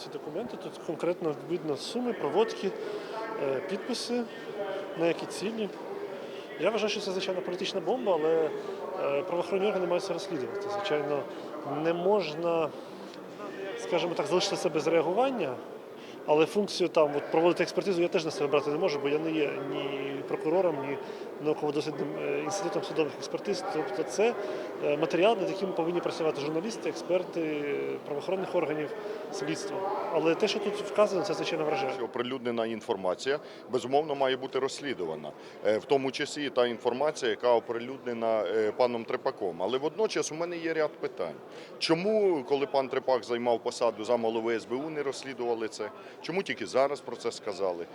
ці документи. Тут конкретно видно суми, проводки, е, підписи, на які цілі. Я вважаю, що це звичайно політична бомба, але е, правоохоронні органи мають розслідувати. Звичайно, не можна, скажімо так, залишити це без реагування. Але функцію там от, проводити експертизу я теж на себе брати не можу, бо я не є ні прокурором, ні науково-дослідним е, інститутом судових експертиз. Тобто це е, матеріал, над яким повинні працювати журналісти, експерти е, правоохоронних органів, слідства. Але те, що тут вказано, це звичайно вражає. Оприлюднена інформація безумовно має бути розслідувана, в тому числі та інформація, яка оприлюднена паном Трепаком. Але водночас у мене є ряд питань. Чому, коли пан Трепак займав посаду замголови СБУ, не розслідували це? Чому тільки зараз про це сказали?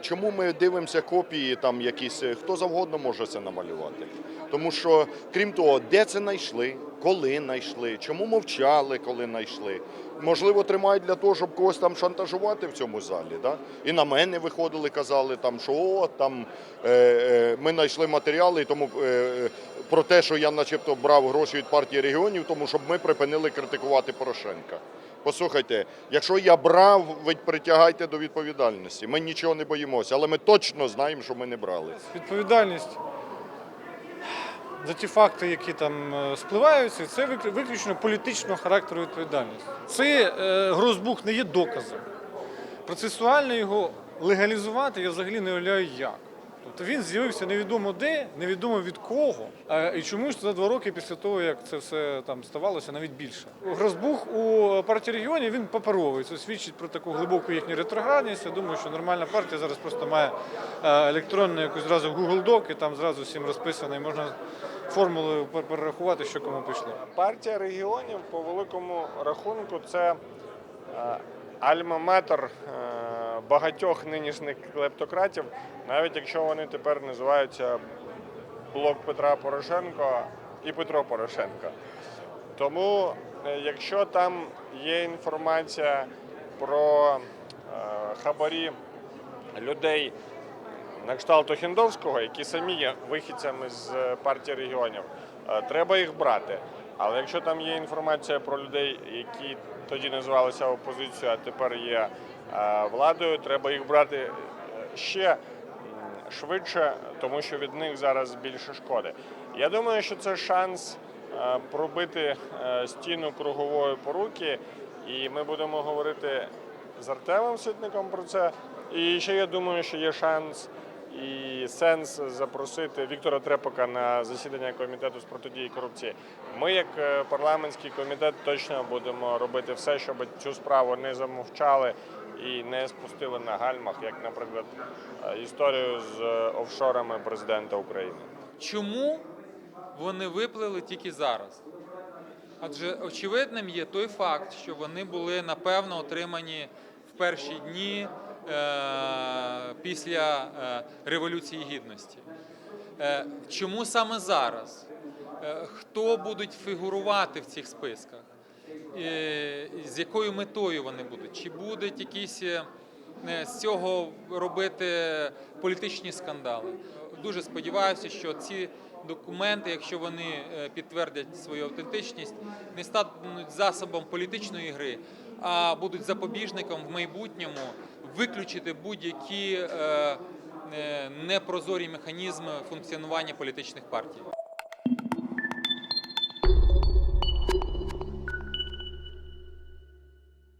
Чому ми дивимося копії там якісь, хто завгодно може це намалювати? Тому що, крім того, де це знайшли, коли знайшли, чому мовчали, коли знайшли? Можливо, тримають для того, щоб когось там шантажувати в цьому залі. Да? І на мене виходили, казали, там, що о, там, е, е, ми знайшли матеріали, і тому е, е, про те, що я начебто брав гроші від партії регіонів, тому щоб ми припинили критикувати Порошенка. Послухайте, якщо я брав, ви притягайте до відповідальності. Ми нічого не боїмося, але ми точно знаємо, що ми не брали. Відповідальність за ті факти, які там е, спливаються, це виклю- виключно політичного характеру відповідальність. Це е, грозбух не є доказом. Процесуально його легалізувати я взагалі не уявляю як. Тобто він з'явився невідомо де, невідомо від кого, і чомусь за два роки після того, як це все там ставалося, навіть більше. Грозбух у партії регіонів він паперовий. Це свідчить про таку глибоку їхню ретроградність. Я думаю, що нормальна партія зараз просто має е, електронну якусь зразу Google Doc, і там зразу всім розписано, і можна формулою пер- перерахувати, що кому пішло. Партія регіонів по великому рахунку це е, альма-матер багатьох нинішніх клептократів, навіть якщо вони тепер називаються блок Петра Порошенко і Петро Порошенко. Тому, е, якщо там є інформація про е, хабарі людей на кшталт Охендовського, які самі є вихідцями з е, партії регіонів, треба їх брати. Але якщо там є інформація про людей, які тоді називалися опозицією, а тепер є е, владою, треба їх брати е, ще швидше, тому що від них зараз більше шкоди. Я думаю, що це шанс е, пробити стіну кругової поруки, і ми будемо говорити з Артемом Ситником про це. І ще я думаю, що є шанс і сенс запросити Віктора Трепака на засідання комітету з протидії корупції. Ми, як е, парламентський комітет, точно будемо робити все, щоб цю справу не замовчали і не спустили на гальмах, як, наприклад, е, історію з е, офшорами президента України. Чому вони виплили тільки зараз? Адже очевидним є той факт, що вони були напевно отримані в перші дні після е, Революції Гідності. Е, чому саме зараз? Е, хто будуть фігурувати в цих списках? Е, з якою метою вони будуть? Чи будуть якісь е, з цього робити політичні скандали? Дуже сподіваюся, що ці документи, якщо вони е, підтвердять свою автентичність, не стануть засобом політичної гри, а будуть запобіжником в майбутньому виключити будь-які е, е, непрозорі механізми функціонування політичних партій.